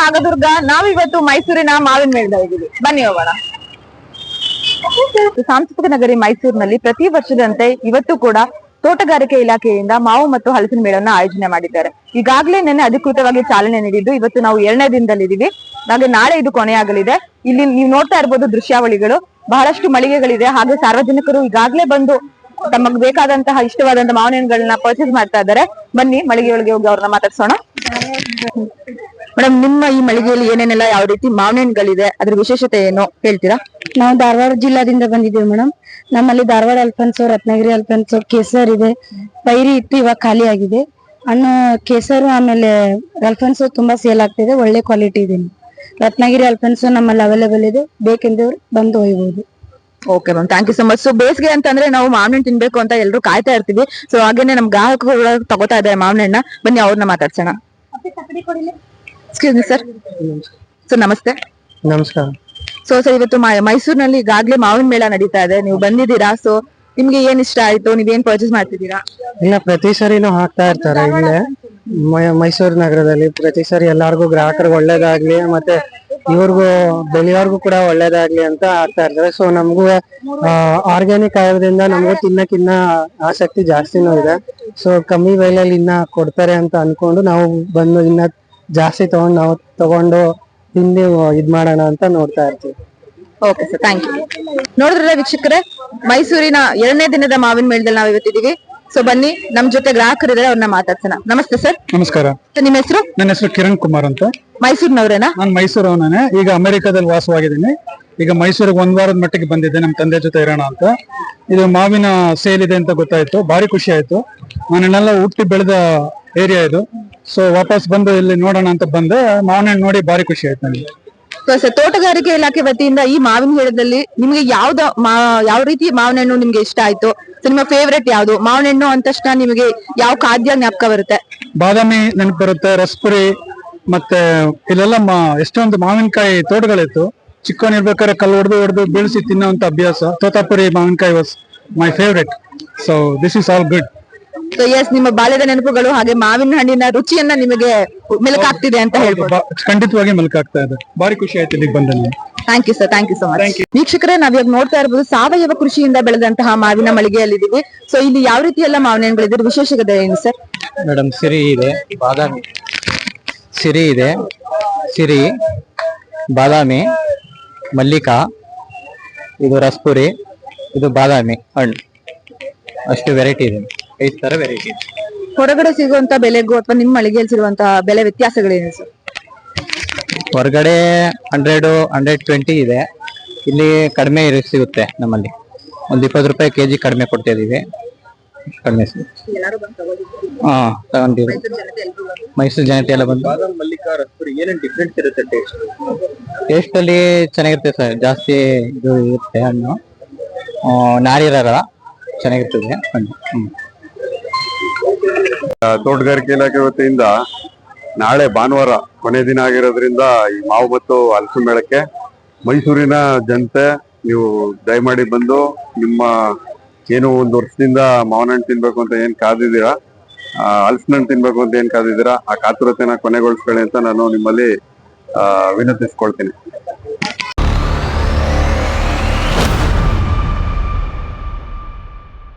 ನಾಗದುರ್ಗ, ನಾವಿವತ್ತು ಮೈಸೂರಿನ ಮಾವಿನ ಮೇಳದಲ್ಲಿ ಬನ್ನಿ ಹೋಗೋಣ. ಸಾಂಸ್ಕೃತಿಕ ನಗರಿ ಮೈಸೂರಿನಲ್ಲಿ ಪ್ರತಿ ವರ್ಷದಂತೆ ಇವತ್ತು ಕೂಡ ತೋಟಗಾರಿಕೆ ಇಲಾಖೆಯಿಂದ ಮಾವು ಮತ್ತು ಹಲಸಿನ ಮೇಳವನ್ನ ಆಯೋಜನೆ ಮಾಡಿದ್ದಾರೆ. ಈಗಾಗಲೇ ನಿನ್ನೆ ಅಧಿಕೃತವಾಗಿ ಚಾಲನೆ ನೀಡಿದ್ದು ಇವತ್ತು ನಾವು ಎರಡನೇ ದಿನದಲ್ಲಿದ್ದೀವಿ. ಹಾಗೆ ನಾಳೆ ಇದು ಕೊನೆಯಾಗಲಿದೆ. ಇಲ್ಲಿ ನೀವು ನೋಡ್ತಾ ಇರ್ಬೋದು ದೃಶ್ಯಾವಳಿಗಳು. ಬಹಳಷ್ಟು ಮಳಿಗೆಗಳಿದೆ. ಹಾಗೆ ಸಾರ್ವಜನಿಕರು ಈಗಾಗಲೇ ಬಂದು ತಮಗೆ ಬೇಕಾದಂತಹ ಇಷ್ಟವಾದಂತಹ ಮಾವಿನ ಪರ್ಚೇಸ್ ಮಾಡ್ತಾ ಇದ್ದಾರೆ. ಬನ್ನಿ ಮಳಿಗೆ ಒಳಗೆ ಹೋಗಿ ಅವ್ರನ್ನ ಮಾತಾಡ್ಸೋಣ. ಮೇಡಮ್ ನಿಮ್ಮ ಈ ಮಳಿಗೆಯಲ್ಲಿ ಏನೇನೆಲ್ಲ ಯಾವ ರೀತಿ ಮಾವಿನಣ್ಣುಗಳಿದೆ ಅದ್ರ ವಿಶೇಷತೆ ಏನು ಹೇಳ್ತೀರಾ? ನಾವು ಧಾರವಾಡ ಜಿಲ್ಲಾದಿಂದ ಬಂದಿದ್ದೀವಿ ಮೇಡಮ್ ನಮ್ಮಲ್ಲಿ ಧಾರವಾಡ ಅಲ್ಫನ್ಸು ರತ್ನಗಿರಿ ಅಲ್ಫನ್ಸು ಕೇಸರ್ ಇದೆ. ಪೈರಿ ಇತ್ತು ಇವಾಗ ಖಾಲಿ ಆಗಿದೆ. ಹಣ್ಣು ಕೇಸರು ಆಮೇಲೆ ಅಲ್ಫನ್ಸೋ ತುಂಬಾ ಸೇಲ್ ಆಗ್ತಿದೆ ಒಳ್ಳೆ ಕ್ವಾಲಿಟಿ ಇದೆ. ರತ್ನಗಿರಿ ಅಲ್ಫನ್ಸು ನಮ್ಮಲ್ಲಿ ಅವೈಲೇಬಲ್ ಇದೆ. ಬೇಕೆಂದವ್ರು ಬಂದು ಒಯ್ಬೋದು. Okay ma'am thank you so much so ಬೇಸಿಗೆ ಅಂತಂದ್ರೆ ನಾವು ಮಾವಿನ ಹಣ್ಣು ತಿನ್ಬೇಕು ಅಂತ ಎಲ್ಲರೂ ಕಾಯ್ತಾ ಇರ್ತೀವಿ. ಸೊ ಹಾಗೇನೆ ನಮ್ ಗ್ರಾಹಕರು ತಗೋತಾ ಇದ್ದಾರೆ ಮಾವಿನ ಹಣ್ಣ ಬನ್ನಿ ಅವ್ರನ್ನ ಮಾತಾಡ್ಸೋಣ. ಎಕ್ಸ್ಕ್ಯೂಸ್ ಮಿ ಸರ್ ಸರ್ ನಮಸ್ತೆ. ನಮಸ್ಕಾರ. ಸೊ ಸರ್ ಇವತ್ತು ಮೈಸೂರಿನಲ್ಲಿ ಈಗಾಗಲೇ ಮಾವಿನ ಮೇಳ ನಡೀತಾ ಇದೆ. ನೀವು ಬಂದಿದ್ದೀರಾ? ಸೊ ನಿಮ್ಗೆ ಏನ್ ಇಷ್ಟ ಆಯ್ತು? ನೀವೇನ್ ಪರ್ಚೇಸ್ ಮಾಡ್ತಿದ್ದೀರಾ? ಇಲ್ಲ ಪ್ರತಿ ಸರಿನೂ ಹಾಕ್ತಾ ಇರ್ತಾರೆ ಇಲ್ಲೇ. ಮೈಸೂರು ನಗರದಲ್ಲಿ ಪ್ರತಿ ಸರಿ ಎಲ್ಲಾರ್ಗು ಗ್ರಾಹಕರಿಗೆ ಒಳ್ಳೇದಾಗ್ಲಿ ಮತ್ತೆ ಇವ್ರಿಗೂ ಬೆಳೆಯೋರ್ಗು ಕೂಡ ಒಳ್ಳೇದಾಗ್ಲಿ ಅಂತ ಹಾಕ್ತಾ ಇರ್ತಾರೆ. ಸೊ ನಮಗೂ ಆರ್ಗ್ಯಾನಿಕ್ ಆಗೋದ್ರಿಂದ ನಮಗೂ ತಿನ್ನಕ್ಕಿನ್ನ ಆಸಕ್ತಿ ಜಾಸ್ತಿನೂ ಇದೆ. ಸೊ ಕಮ್ಮಿ ಬೆಲೆಯಲ್ಲಿ ಇನ್ನ ಕೊಡ್ತಾರೆ ಅಂತ ಅನ್ಕೊಂಡು ನಾವು ಬಂದು ಇನ್ನ ಜಾಸ್ತಿ ತಗೊಂಡು ನಾವು ತಗೊಂಡು ತಿಂದು ಇದ್ ಮಾಡೋಣ ಅಂತ ನೋಡ್ತಾ ಇರ್ತೀವಿ. ಓಕೆ ಸರ್ ಥ್ಯಾಂಕ್ ಯು ನೋಡಿದ್ರಲ್ಲ ವೀಕ್ಷಕರೇ ಮೈಸೂರಿನ ಎರಡನೇ ದಿನದ ಮಾವಿನ ಮೇಳದಲ್ಲಿ ನಾವು ಇವತ್ತಿದ್ದೀವಿ. ಸೊ ಬನ್ನಿ ನಮ್ ಜೊತೆ ಗ್ರಾಹಕರಿದ್ದಾರೆ ಅವ್ರನ್ನ ಮಾತಾಡ್ಸೋಣ. ನಮಸ್ತೆ ಸರ್ ನಮಸ್ಕಾರ. ನಿಮ್ಮ ಹೆಸರು? ನನ್ನ ಹೆಸರು ಕಿರಣ್ ಕುಮಾರ್ ಅಂತ. ಮೈಸೂರಿನವರೇನಾ? ನಾನು ಮೈಸೂರವನೇ ಈಗ ಅಮೆರಿಕಾದಲ್ಲಿ ವಾಸವಾಗಿದ್ದೀನಿ. ಈಗ ಮೈಸೂರಿಗೆ ಒಂದ್ ವಾರದ ಮಟ್ಟಿಗೆ ಬಂದಿದ್ದೆ ನಮ್ಮ ತಂದೆ ಜೊತೆ ಇರೋಣ ಅಂತ. ಇದು ಮಾವಿನ ಸೇಲ್ ಇದೆ ಅಂತ ಗೊತ್ತಾಯ್ತು. ಭಾರಿ ಖುಷಿ ಆಯ್ತು. ನಾನೆಲ್ಲ ಹುಟ್ಟಿ ಬೆಳೆದ ಏರಿಯಾ ಇದು. ಸೊ ವಾಪಸ್ ಬಂದು ಇಲ್ಲಿ ನೋಡೋಣ ಅಂತ ಬಂದೆ. ಮಾವಿನ ಹಣ್ಣು ನೋಡಿ ಬಾರಿ ಖುಷಿ ಆಯ್ತು ನನಗೆ. ಸರ್ ತೋಟಗಾರಿಕೆ ಇಲಾಖೆ ವತಿಯಿಂದ ಈ ಮಾವಿನ ಗಿಡದಲ್ಲಿ ನಿಮ್ಗೆ ಯಾವ್ದ ಯಾವ ರೀತಿ ಮಾವಿನ ಹಣ್ಣು ನಿಮ್ಗೆ ಇಷ್ಟ ಆಯ್ತು? ನಿಮ್ಮ ಫೇವ್ರೆಟ್ ಯಾವ್ದು? ಮಾವಿನ ಹಣ್ಣು ಅಂದ ತಕ್ಷಣ ನಿಮಗೆ ಯಾವ ಖಾದ್ಯ ಜ್ಞಾಪಕ ಬರುತ್ತೆ? ಬಾದಾಮಿ ನೆನಪು ಬರುತ್ತೆ ರಸ್ಪುರಿ ಮತ್ತೆ ಇಲ್ಲೆಲ್ಲ ಎಷ್ಟೊಂದು ಮಾವಿನಕಾಯಿ ತೋಟಗಳಿತ್ತು. ಚಿಕ್ಕವನಿರ್ಬೇಕಾದ್ರೆ ಕಲ್ಲು ಹೊಡೆದು ಹೊಡೆದು ಬೀಳಿಸಿ ತಿನ್ನೋಂತ ಅಭ್ಯಾಸ. ತೋತಾಪುರಿ ಮಾವಿನಕಾಯಿ was my favourite so this is all good yes ನಿಮ್ಮ ಬಾಲ್ಯದ ನೆನಪುಗಳು ಹಾಗೆ ಮಾವಿನ ಹಣ್ಣಿನ ರುಚಿಯನ್ನ ನಿಮಗೆ ಮೆಲುಕಾಗ್ತಿದೆ ಅಂತ ಹೇಳ್ಬೋದು. ಖಂಡಿತವಾಗಿ ಮೆಲುಕಾಗ್ತಾ ಇದೆ. ಬಾರಿ ಖುಷಿ ಆಯ್ತು ಇಲ್ಲಿಗೆ ಬಂದ thank you sir thank you so much ವೀಕ್ಷಕರೇ ನಾವ್ ಇವಾಗ ನೋಡ್ತಾ ಇರಬಹುದು ಸಾವಯವ ಕೃಷಿಯಿಂದ ಬೆಳೆದಂತಹ ಮಾವಿನ ಮಳಿಗೆಯಲ್ಲಿದ್ದೀವಿ. ಸೊ ಇಲ್ಲಿ ಯಾವ ರೀತಿ ಎಲ್ಲ ಮಾವಿನ ಹಣ್ಣುಗಳಿದ್ರೆ ವಿಶೇಷತೆ ಏನು ಸರ್ ಮೇಡಮ್ ಸಿರಿ ಇದೆ ಬಾದಾಮಿ. ಸಿರಿ ಇದೆ ಸಿರಿ ಬಾದಾಮಿ ಮಲ್ಲಿಕಾ ಇದು ರಸ್ಪುರಿ ಇದು ಬಾದಾಮಿ ಹಣ್ಣು. ಅಷ್ಟು ವೆರೈಟಿ ಇದೆ. ಐದು ತರ ವೆರೈಟಿ ಇದೆ. ಹೊರಗಡೆ ಸಿಗುವಂತ ಬೆಲೆಗೂ ಅಥವಾ ನಿಮ್ಮ ಮಳಿಗೆಯಲ್ಲಿ ಸಿಗುವಂತಹ ಬೆಲೆ ವ್ಯತ್ಯಾಸಗಳೇನು ಸರ್? ಹೊರಗಡೆ ಹಂಡ್ರೆಡು ಹಂಡ್ರೆಡ್ ಟ್ವೆಂಟಿ ಇದೆ. ಇಲ್ಲಿ ಕಡಿಮೆ ಇರ- ಸಿಗುತ್ತೆ ನಮ್ಮಲ್ಲಿ. ಒಂದು ಇಪ್ಪತ್ತು ರೂಪಾಯಿ ಕೆ ಜಿ ಕಡಿಮೆ ಕೊಡ್ತಾ ಇದೀವಿ ಕಡಿಮೆ ಸಿಗುತ್ತೆ ಹಾ ತಗೊಂಡಿವಿ. ಮೈಸೂರು ಜನತೆ ಎಲ್ಲ ಬಂದು ಟೇಸ್ಟ್ ಅಲ್ಲಿ ಚೆನ್ನಾಗಿರುತ್ತೆ ಸರ್ ಜಾಸ್ತಿ ಇದು ಇರುತ್ತೆ ಹಣ್ಣು. ಆ, ನಾರಿರಲ್ಲ ಚೆನ್ನಾಗಿರ್ತದೆ ಹಣ್ಣು. ಹ್ಮ್. ತೋಟಗಾರಿಕೆ ಇಲಾಖೆ ವತಿಯಿಂದ ನಾಳೆ ಭಾನುವಾರ ಕೊನೆ ದಿನ ಆಗಿರೋದ್ರಿಂದ ಈ ಮಾವು ಮತ್ತು ಹಲಸು ಮೇಳಕ್ಕೆ ಮೈಸೂರಿನ ಜನತೆ, ನೀವು ದಯಮಾಡಿ ಬಂದು ನಿಮ್ಮ ಏನು ಒಂದು ವರ್ಷದಿಂದ ಮಾವಿನ ಹಣ್ಣು ತಿನ್ಬೇಕು ಅಂತ ಏನ್ ಕಾದಿದ್ದೀರಾ ಹಲಸಿನ ಹಣ್ಣು ತಿನ್ಬೇಕು ಅಂತ ಏನ್ ಕಾದಿದ್ದೀರಾ, ಆ ಕಾತುರತೆನ ಕೊನೆಗೊಳಿಸ್ಕೊಳ್ಳಿ ಅಂತ ನಾನು ನಿಮ್ಮಲ್ಲಿ ವಿನಂತಿಸ್ಕೊಳ್ತೀನಿ.